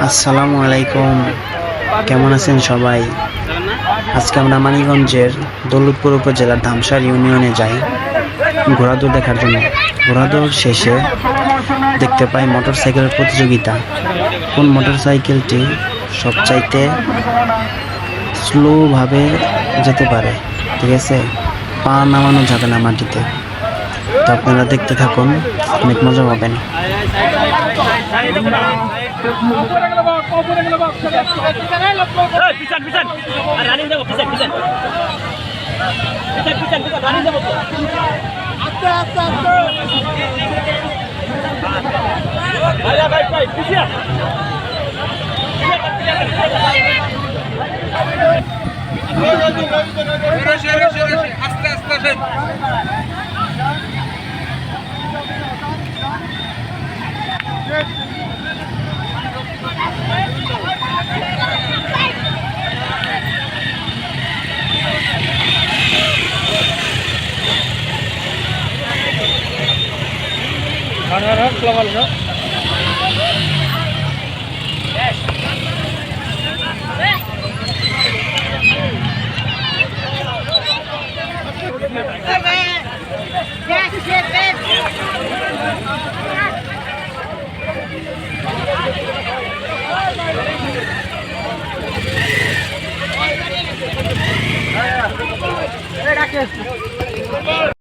আসসালামু আলাইকুম। কেমন আছেন সবাই? আজকে আমরা মানিকগঞ্জের দৌলতপুর উপজেলার ধামসার ইউনিয়নে যাই ঘোড়াদৌড় দেখার জন্য। ঘোড়াদৌড় শেষে দেখতে পাই মোটরসাইকেলের প্রতিযোগিতা। কোন মোটর মোটরসাইকেলটি সবচাইতে স্লোভাবে যেতে পারে? ঠিক আছে? পা নামানো যাবে না মাটিতে। তো আপনারা দেখতে থাকুন অনেক মজা পাবেন। পিছন পিছন। Yes, yes.